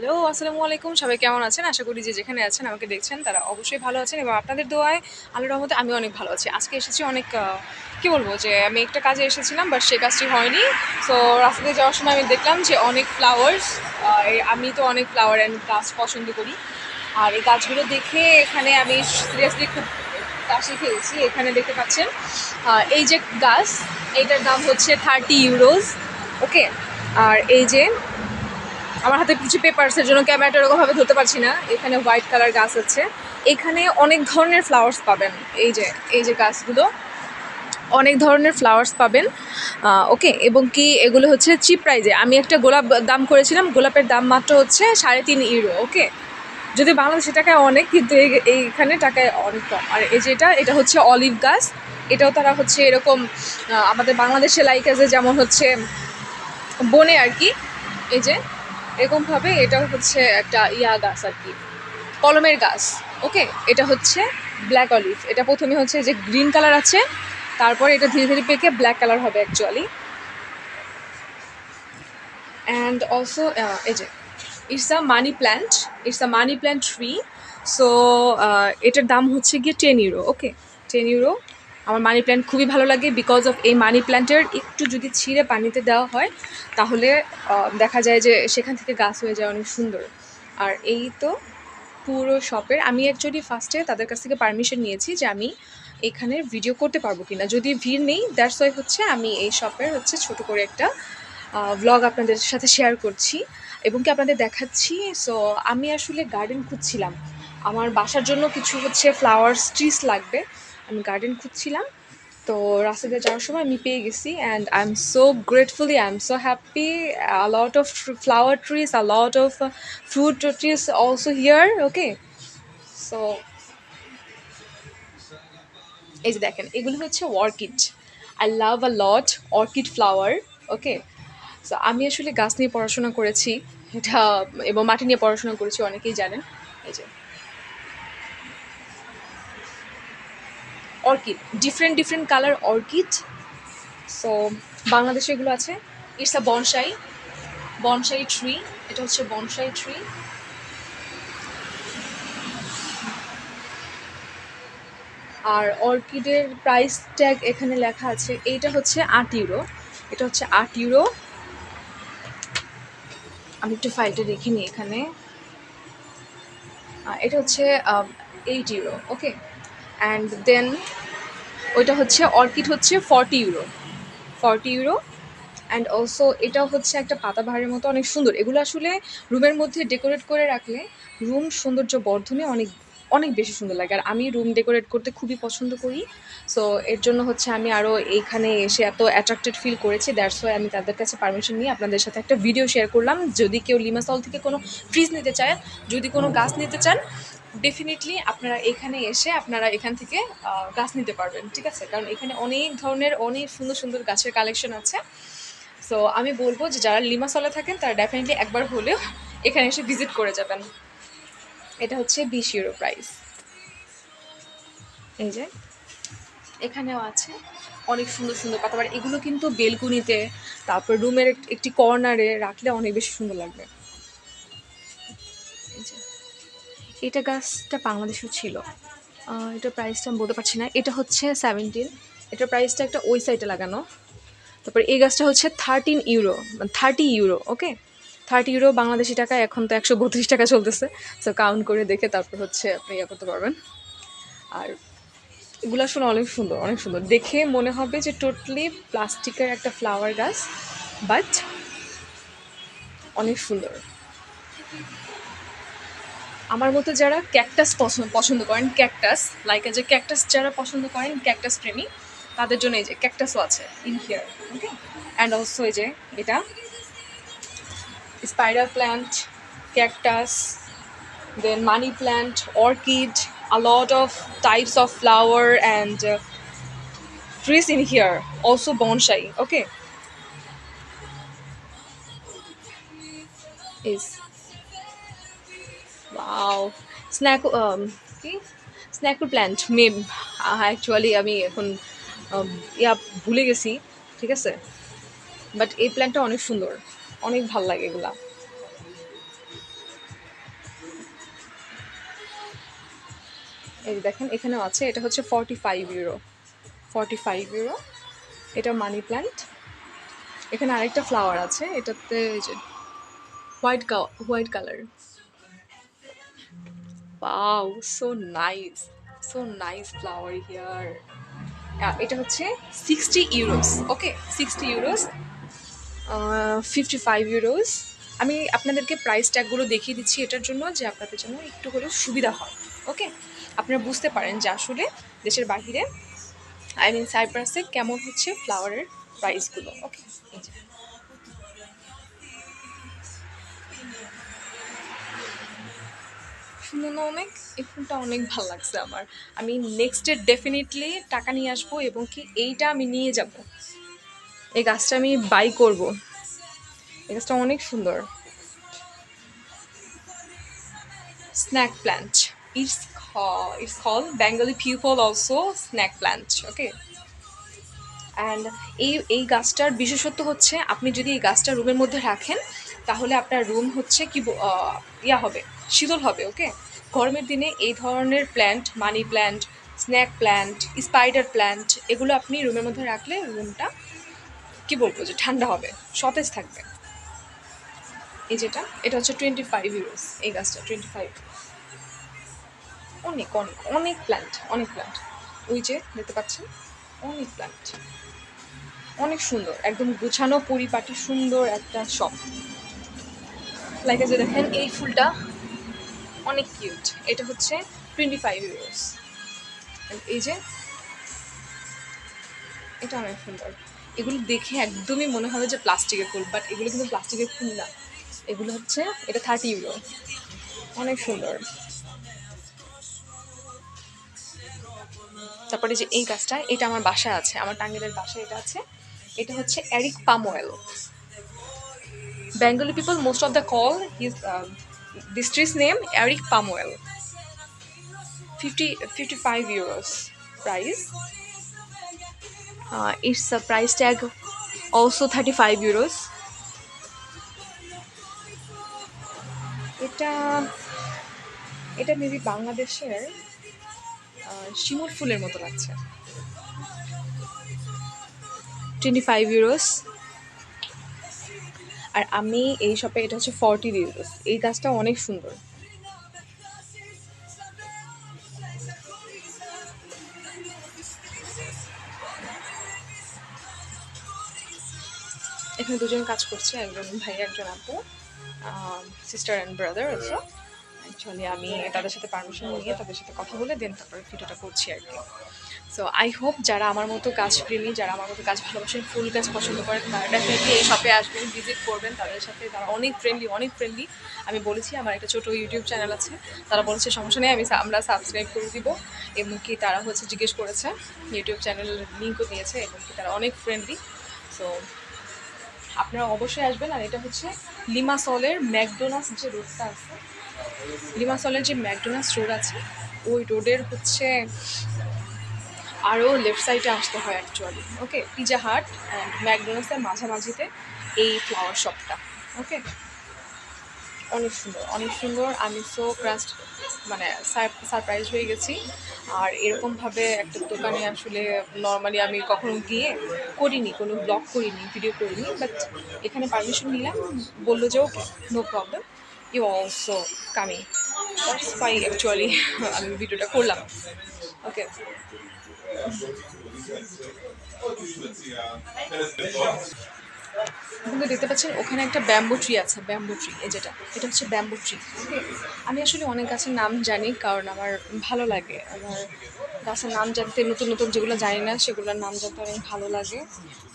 Hello, আসসালামু আলাইকুম। সবাই কেমন আছেন? আশা করি যে যেখানে আছেন, আমাকে দেখছেন, তারা অবশ্যই ভালো আছেন এবং আপনাদের দোয়ায় আল্লাহর রহমতে আমি অনেক ভালো আছি। আজকে এসেছি অনেক কি বলব যে আমি একটা কাজে এসেছিলাম বাট সেই কাজটি হয়নি। সো রাস্তাতে যাওয়ার সময় আমি দেখলাম যে অনেক ফ্লাওয়ার্স আমি তো অনেক ফ্লাওয়ার অ্যান্ড গাছ পছন্দ করি। আর এই গাছগুলো দেখে এখানে আমি সিরিয়াসলি খুব কাশি খেয়েছি, এখানে দেখতে পাচ্ছেন। এই যে গাছ এইটার দাম হচ্ছে থার্টি ইউরোজ ওকে আর এই যে আমার হাতে কিছু পেপারসের জন্য ক্যামেরাটা ওরকমভাবে ধরতে পারছি না। এখানে হোয়াইট কালার গাছ আছে। এখানে অনেক ধরনের ফ্লাওয়ার্স পাবেন। এই যে এই যে গাছগুলো, অনেক ধরনের ফ্লাওয়ার্স পাবেন। ওকে এবং কি এগুলো হচ্ছে চিপ প্রাইজে আমি একটা গোলাপ দাম করেছিলাম, গোলাপের দাম মাত্র হচ্ছে সাড়ে তিন ইউরো ওকে যদি বাংলাদেশে টাকায় অনেক, কিন্তু এই- এইখানে টাকায় অনেক কম। আর এই যেটা এটা হচ্ছে অলিভ গাছ। এটাও তারা হচ্ছে এরকম আমাদের বাংলাদেশে লাইক আছে যেমন হচ্ছে বনে আর কি। এই যে এরকমভাবে এটা হচ্ছে একটা ইয়া গাছ আর কি, কলমের গাছ ওকে এটা হচ্ছে ব্ল্যাক অলিভ এটা প্রথমে হচ্ছে যে গ্রিন কালার আছে, তারপর এটা ধীরে ধীরে পেকে ব্ল্যাক কালার হবে অ্যাকচুয়ালি অ্যান্ড অলসো এই যে it's a money plant it's a money plant tree so এটার দাম হচ্ছে গিয়ে ten euro okay ten euro আমার মানি প্ল্যান্ট খুবই ভালো লাগে বিকজ অফ এই মানি প্ল্যান্টের একটু যদি ছিঁড়ে পানিতে দেওয়া হয়, তাহলে দেখা যায় যে সেখান থেকে গাছ হয়ে যায় অনেক সুন্দর। আর এই তো পুরো শপের আমি অ্যাকচুয়ালি ফার্স্টে তাদের কাছ থেকে পারমিশন নিয়েছি যে আমি এখানে ভিডিও করতে পারব কি না যদি ভিড় নেই দ্যাটস ওয়াই হচ্ছে আমি এই শপের হচ্ছে ছোট করে একটা ভ্লগ আপনাদের সাথে শেয়ার করছি এবং কি আপনাদের দেখাচ্ছি। সো আমি আসলে গার্ডেন খুঁজছিলাম। আমার বাসার জন্য কিছু হচ্ছে ফ্লাওয়ার্স ট্রিস লাগবে। আমি গার্ডেন খুঁজছিলাম। তো রাস্তা দিয়ে যাওয়ার সময় আমি পেয়ে গেছি and I am so gratefully I am so happy a lot of flower trees a lot of fruit trees also here okay so এই যে দেখেন, এগুলো হচ্ছে orchid I love a lot orchid flower okay so আমি আসলে গাছ নিয়ে পড়াশোনা করেছি, এটা, এবং মাটি নিয়ে পড়াশোনা করেছি, অনেকেই জানেন। এই যে orchid different different colour orchid. So বাংলাদেশে এগুলো আছে। It's a bonsai bonsai tree এটা হচ্ছে বনসাই ট্রি আর অর্কিডের প্রাইস ট্যাগ এখানে লেখা আছে, এইটা হচ্ছে আট ইউরো এটা হচ্ছে আট ইউরো আমি একটু ফাইলটা দেখে নিই এখানে এটা হচ্ছে eight euro okay and then ওইটা হচ্ছে, অর্কিড হচ্ছে forty euro forty euro and also এটা হচ্ছে একটা পাতাবাহারের মতো, অনেক সুন্দর। এগুলো আসলে রুমের মধ্যে ডেকোরেট করে রাখলে রুম সৌন্দর্য বর্ধনে অনেক অনেক বেশি সুন্দর লাগে। আর আমি রুম ডেকোরেট করতে খুবই পছন্দ করি। সো এর জন্য হচ্ছে আমি আরও এইখানে এসে এত অ্যাট্রাক্টেড ফিল করেছি। দ্যাটস ওয়াই আমি তাদের কাছে পারমিশন নিয়ে আপনাদের সাথে একটা ভিডিও শেয়ার করলাম। যদি কেউ লিমাসল থেকে কোনো ফ্রিজ নিতে চায়, যদি কোনো গাছ নিতে চান ডেফিনেটলি আপনারা এখানে এসে আপনারা এখান থেকে গাছ নিতে পারবেন। ঠিক আছে? কারণ এখানে অনেক ধরনের, অনেক সুন্দর সুন্দর গাছের কালেকশন আছে। সো আমি বলব যে যারা লিমাসলে থাকেন, তারা ডেফিনেটলি একবার হলেও এখানে এসে ভিজিট করে যাবেন। এটা হচ্ছে বিশ ইউরো প্রাইস এই যে, এখানেও আছে। অনেক সুন্দর সুন্দর পাতা বাট এগুলো কিন্তু বেলকুনিতে, তারপর রুমের একটি কর্নারে রাখলে অনেক বেশি সুন্দর লাগবে। এটা গাছটা বাংলাদেশেও ছিল। এটার প্রাইসটা আমি বলতে পারছি না। এটা হচ্ছে সেভেন্টিন এটার প্রাইসটা একটা ওই সাইডে লাগানো। তারপর এই গাছটা হচ্ছে thirteen euro thirty euro okay thirty euro Bangladeshi টাকা, এখন তো একশো বত্রিশ টাকা চলতেছে। সো কাউন্ট করে দেখে তারপর হচ্ছে আপনি ইয়ে করতে পারবেন। আর এগুলো আসলে অনেক সুন্দর অনেক সুন্দর। দেখে মনে হবে যে টোটালি প্লাস্টিকের একটা ফ্লাওয়ার গাছ বাট অনেক সুন্দর। আমার মতো যারা ক্যাকটাস পছন্দ পছন্দ করেন ক্যাকটাস লাইক যে ক্যাকটাস যারা পছন্দ করেন ক্যাকটাস প্রেমী, তাদের জন্য এই যে ক্যাকটাসও আছে in here okay and also এই যে এটা spider plant cactus then money plant, orchid, a lot of types of flower and uh, trees in here. Also bonsai. Okay. Is wow. Snack um কি স্ন্যাকুল প্ল্যান্ট মেম actually আমি এখন um, ইয়া ভুলে গেছি ঠিক আছে বাট এই প্ল্যান্টটা অনেক সুন্দর অনেক ভালো লাগে এগুলা। এই দেখেন, এখানেও আছে, এটা হচ্ছে forty five euro forty five euro এটা মানি প্ল্যান্ট এখানে আরেকটা ফ্লাওয়ার আছে, এটাতে হোয়াইট হোয়াইট কালার পাও so nice so nice flower here এটা হচ্ছে sixty euros okay sixty euros fifty five euros আমি আপনাদেরকে প্রাইস ট্যাগগুলো দেখিয়ে দিচ্ছি এটার জন্য যে আপনাদের জন্য একটু হলেও সুবিধা হয় ওকে আপনারা বুঝতে পারেন যে আসলে দেশের বাহিরে আই মিন সাইপ্রাসে কেমন হচ্ছে ফ্লাওয়ারের প্রাইসগুলো ওকে সুন্দর অনেক, এই ফুলটা অনেক ভালো লাগছে আমার। আমি নেক্সট ডেফিনেটলি টাকা নিয়ে আসব এবং কি এইটা আমি নিয়ে যাব। এই গাছটা আমি বাই করব। এই গাছটা অনেক সুন্দর। Snake plant it's it's call Bengali people also snake plant okay and এই এই গাছটার বিশেষত্ব হচ্ছে আপনি যদি এই গাছটা রুমের মধ্যে রাখেন, তাহলে আপনার রুম হচ্ছে কি ইয়া হবে, শীতল হবে ওকে গরমের দিনে এই ধরনের plant money plant snake plant spider plant এগুলো আপনি রুমের মধ্যে রাখলে রুমটা কি বলব যে ঠান্ডা হবে, সতেজ থাকবে। এই যেটা, এটা হচ্ছে টোয়েন্টি ফাইভ ইউরোস এই গাছটা টোয়েন্টি ফাইভ অনেক অনেক অনেক প্ল্যান্ট অনেক প্ল্যান্ট ওই যে দেখতে পাচ্ছেন, অনেক প্ল্যান্ট অনেক সুন্দর, একদম গুছানো, পরিপাটি, সুন্দর একটা শপ লাইক যে দেখেন, এই ফুলটা অনেক কিউট এটা হচ্ছে টোয়েন্টি ফাইভ ইউরোস এই যে, এটা অনেক সুন্দর। এগুলো দেখে একদমই মনে হবে যে প্লাস্টিকের ফুল বাট এগুলো কিন্তু প্লাস্টিকের ফুল না। এগুলো হচ্ছে এটা থার্টি ইউরো অনেক সুন্দর। তারপরে যে এই গাছটা এটা আমার বাসায় আছে আমার টাঙ্গেলের বাসায় এটা আছে। এটা হচ্ছে এরিক পামোয়েল। Bengali people most of the call this tree's name Eric Pamuel. 50, 55 euros price. Uh, its a price tag also 35 euros. এটা এটা মেবি বাংলাদেশের আহ, শিমুল ফুলের মতো লাগছে। টোয়েন্টি ফাইভ ইউরোস আর আমি এই শপে এটা হচ্ছে ফর্টি ইউরোস এই গাছটা অনেক সুন্দর। এখানে দুজন কাজ করছে, একজন ভাই, একজন আপু sister and brother also actually আমি তাদের সাথে পারমিশন নিয়ে তাদের সাথে কথা বলে দেন তারপরে ভিডিওটা করছি আর কি। সো আই হোপ যারা আমার মতো গাছ প্রেমী, যারা আমার মতো গাছ ভালোবাসেন ফুল গাছ পছন্দ করেন, তারা ডেফিনেটলি এই শপে আসবেন ভিজিট করবেন, তাদের সাথে তারা অনেক ফ্রেন্ডলি অনেক ফ্রেন্ডলি আমি বলেছি, আমার একটা ছোটো ইউটিউব চ্যানেল আছে, তারা বলেছে, সমস্যা নেই, আমি আমরা সাবস্ক্রাইব করে দিব। এবং কি তারা হচ্ছে জিজ্ঞেস করেছে ইউটিউব চ্যানেলের লিঙ্কও দিয়েছে, এবং কি তারা অনেক ফ্রেন্ডলি সো আপনারা অবশ্যই আসবেন, আর এটা হচ্ছে লিমাসলের ম্যাকডোনাস যে রোডটা আছে। লিমাসলের যে ম্যাকডোনাস রোড আছে, ওই রোডের হচ্ছে আরও লেফট সাইডে আসতে হয় actually okay Pizza Hut and ম্যাকডোনাসের মাঝামাঝিতে এই ফ্লাওয়ার শপটা ওকে অনেক সুন্দর অনেক সুন্দর। আমি সো ক্রাস্ট মানে সারপ্রাইজ হয়ে গেছি। আর এরকমভাবে একটা দোকানে আসলে নর্মালি আমি কখনো গিয়ে করিনি, কোনো ব্লগ করিনি ভিডিও করিনি বাট এখানে পারমিশন নিলাম। বলল যে okay no problem you also coming phi actually আমি ভিডিওটা করলাম। ওকে কিন্তু দেখতে পাচ্ছেন, ওখানে একটা ব্যাম্বু ট্রি আছে ব্যাম্বু ট্রি এই যেটা, এটা হচ্ছে ব্যাম্বু ট্রি আমি আসলে অনেক গাছের নাম জানি, কারণ আমার ভালো লাগে। আমার গাছের নাম জানতে, নতুন নতুন যেগুলো জানি না, সেগুলোর নাম জানতে অনেক ভালো লাগে।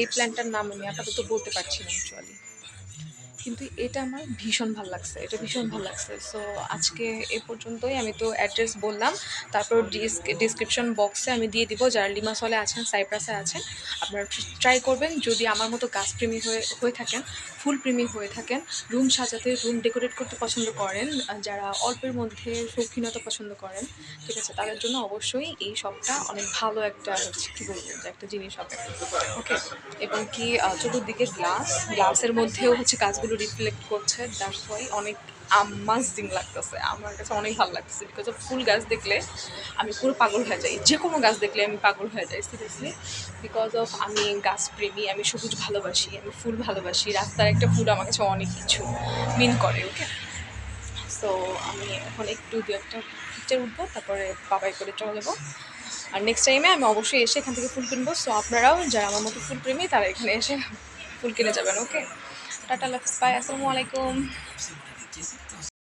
এই প্ল্যান্টটার নাম আমি আপাতত বলতে পারছি না অ্যাকচুয়ালি কিন্তু এটা আমার ভীষণ ভালো লাগছে, এটা ভীষণ ভালো লাগছে। সো আজকে এ পর্যন্তই আমি তো অ্যাড্রেস বললাম, তারপর ডিসক্রিপশন বক্সে আমি দিয়ে দিব, যারা লিমাসলে আছেন, সাইপ্রাসে আছেন, আপনারা ট্রাই করবেন, যদি আমার মতো গাছপ্রেমী হয়ে হয়ে থাকেন, ফুল প্রেমী হয়ে থাকেন, রুম সাজাতে, রুম ডেকোরেট করতে পছন্দ করেন যারা অল্পের মধ্যে শৌখিনতা পছন্দ করেন, ঠিক আছে, তাদের জন্য অবশ্যই এই শপটা অনেক ভালো একটা হচ্ছে কী বলব, একটা জিনিস হবে। ওকে এবং কি চতুর্দিকে গ্লাস গ্লাসের মধ্যেও হচ্ছে কাজগুলো রিফ্লেক্ট করছে দ্যাটস ওয়াই অনেক আমাজিং লাগতেছে। আমার কাছে অনেক ভালো লাগতেছে বিকজ অফ ফুল গাছ দেখলে আমি পুরো পাগল হয়ে যাই। যে কোনো গাছ দেখলে আমি পাগল হয়ে যাই সিরিয়াসলি বিকজ অফ আমি গাছ প্রেমী, আমি সবুজ ভালোবাসি, আমি ফুল ভালোবাসি, রাস্তার একটা ফুল আমার কাছে অনেক কিছু মিন করে ওকে সো আমি এখন একটু দু একটা পিকচার উঠবো, তারপরে বাবাই করে চলে যাব। আর নেক্সট টাইমে আমি অবশ্যই এসে এখান থেকে ফুল কিনবো। সো আপনারাও যারা আমার মতো ফুল প্রেমী, তারা এখানে এসে ফুল কিনে যাবেন ওকে টাটা লাভ বাই আসসালামু আলাইকুম।